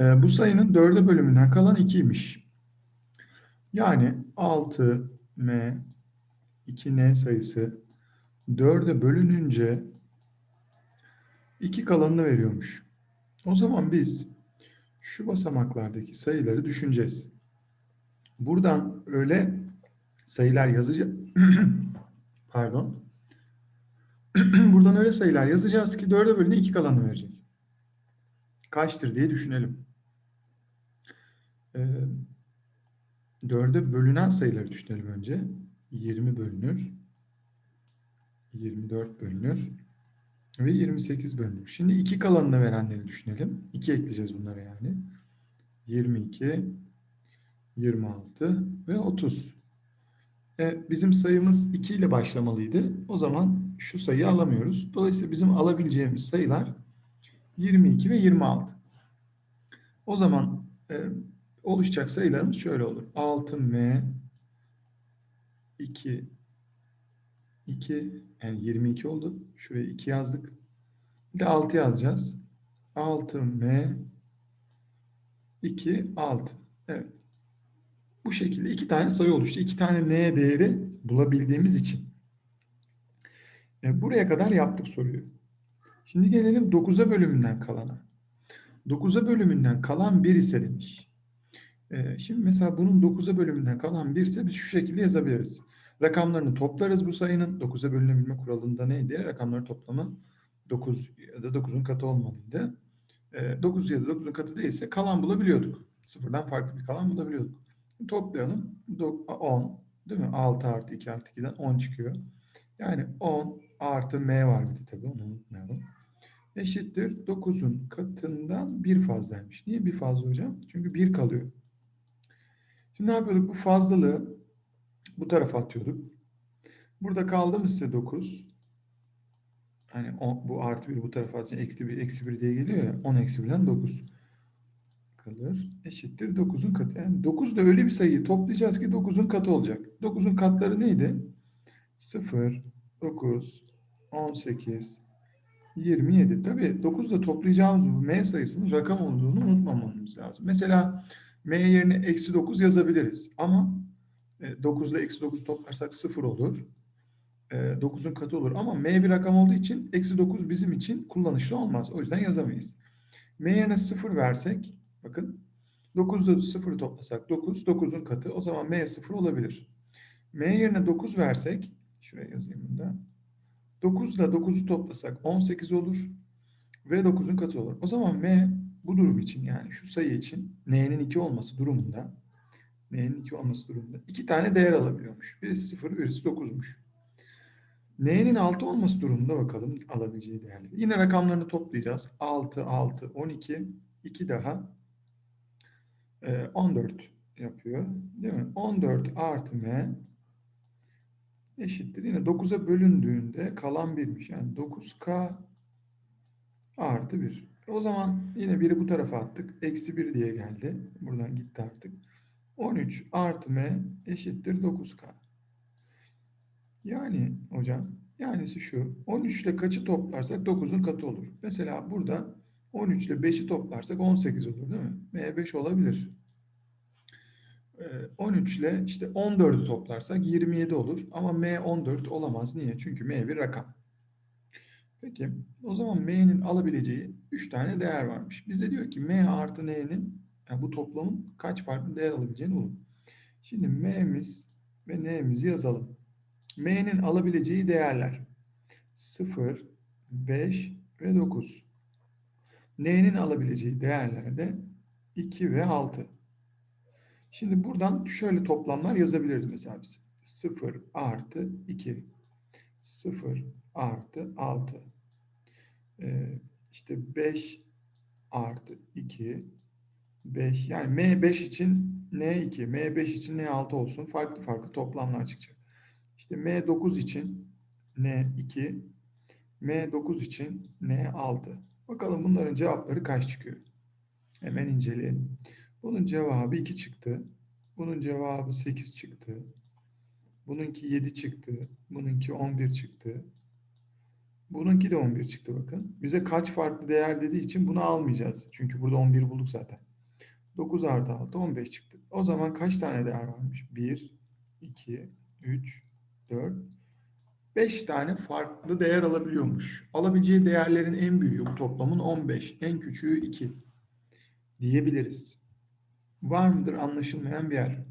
Ee, bu sayının dörde bölümünden kalan 2'ymiş. Yani 6m 2n sayısı 4'e bölününce 2 kalanını veriyormuş. O zaman biz şu basamaklardaki sayıları düşüneceğiz. Buradan öyle sayılar yazacağız. Pardon. Buradan öyle sayılar yazacağız ki 4'e bölünce 2 kalanını verecek. Kaçtır diye düşünelim. Ee, 4'e bölünen sayıları düşünelim önce. 20 bölünür. 24 bölünür. Ve 28 bölünür. Şimdi 2 kalanını verenleri düşünelim. 2 ekleyeceğiz bunlara yani. 22, 26 ve 30. E, bizim sayımız 2 ile başlamalıydı. O zaman şu sayıyı alamıyoruz. Dolayısıyla bizim alabileceğimiz sayılar 22 ve 26. O zaman e, oluşacak sayılarımız şöyle olur. 6m 2 2 yani 22 oldu. Şuraya 2 yazdık. Bir de 6 yazacağız. 6m 2 6. Evet. Bu şekilde iki tane sayı oluştu. İki tane n değeri bulabildiğimiz için. E, buraya kadar yaptık soruyu. Şimdi gelelim 9'a bölümünden kalana. 9'a bölümünden kalan 1 ise demiş. E, şimdi mesela bunun 9'a bölümünden kalan 1 ise biz şu şekilde yazabiliriz. Rakamlarını toplarız bu sayının. 9'a bölünebilme kuralında neydi? Rakamları toplamı 9 ya da 9'un katı olmalıydı. E, 9 ya da 9'un katı değilse kalan bulabiliyorduk. Sıfırdan farklı bir kalan bulabiliyorduk. Toplayalım. 10 değil mi? 6 artı 2 artı 2'den 10 çıkıyor. Yani 10 artı m var bir de tabii onu unutmayalım. Eşittir 9'un katından bir fazlaymış. Niye bir fazla hocam? Çünkü 1 kalıyor. Şimdi ne yapıyorduk? Bu fazlalığı bu tarafa atıyorduk. Burada kaldı mı size 9? Hani o, bu artı 1 bu tarafa atınca eksi 1, eksi 1 diye geliyor ya. 10 eksi 1'den 9 kalır. Eşittir 9'un katı. Yani 9 da öyle bir sayıyı toplayacağız ki 9'un katı olacak. 9'un katları neydi? 0, 9, 18, 27. Tabii 9 da toplayacağımız bu m sayısının rakam olduğunu unutmamamız lazım. Mesela m yerine eksi 9 yazabiliriz. Ama 9 ile eksi 9 toplarsak 0 olur. 9'un katı olur. Ama m bir rakam olduğu için eksi 9 bizim için kullanışlı olmaz. O yüzden yazamayız. m yerine 0 versek bakın 9 ile 0'ı toplasak 9. 9'un katı. O zaman m 0 olabilir. m yerine 9 versek şuraya yazayım bunda. 9 ile 9'u toplasak 18 olur. Ve 9'un katı olur. O zaman m bu durum için yani şu sayı için n'nin 2 olması durumunda n'nin 2 olması durumunda iki tane değer alabiliyormuş. Birisi 0, birisi 9'muş. n'nin 6 olması durumunda bakalım alabileceği değerleri. Yine rakamlarını toplayacağız. 6, 6, 12, 2 daha 14 yapıyor. Değil mi? 14 artı m eşittir. Yine 9'a bölündüğünde kalan 1'miş. Yani 9k artı 1. O zaman yine biri bu tarafa attık. Eksi 1 diye geldi. Buradan gitti artık. 13 artı m eşittir 9k. Yani hocam yanisi şu. 13 ile kaçı toplarsak 9'un katı olur. Mesela burada 13 ile 5'i toplarsak 18 olur değil mi? m 5 olabilir. 13 ile işte 14'ü toplarsak 27 olur. Ama m 14 olamaz. Niye? Çünkü m bir rakam. Peki o zaman m'nin alabileceği 3 tane değer varmış. Bize diyor ki m artı n'nin yani bu toplamın kaç farklı değer alabileceğini bulun. Şimdi m'miz ve n'mizi yazalım. m'nin alabileceği değerler 0, 5 ve 9. n'nin alabileceği değerler de 2 ve 6. Şimdi buradan şöyle toplamlar yazabiliriz mesela biz. 0 artı 2. 0 artı 6. Ee, işte 5 artı 2. 5 yani M5 için N2, M5 için N6 olsun. Farklı farklı toplamlar çıkacak. İşte M9 için N2, M9 için N6. Bakalım bunların cevapları kaç çıkıyor? Hemen inceleyelim. Bunun cevabı 2 çıktı. Bunun cevabı 8 çıktı. Bununki 7 çıktı. Bununki 11 çıktı. Bununki de 11 çıktı bakın. Bize kaç farklı değer dediği için bunu almayacağız. Çünkü burada 11 bulduk zaten. 9 artı 6 15 çıktı. O zaman kaç tane değer varmış? 1, 2, 3, 4, 5 tane farklı değer alabiliyormuş. Alabileceği değerlerin en büyüğü bu toplamın 15, en küçüğü 2 diyebiliriz. Var mıdır anlaşılmayan bir yer?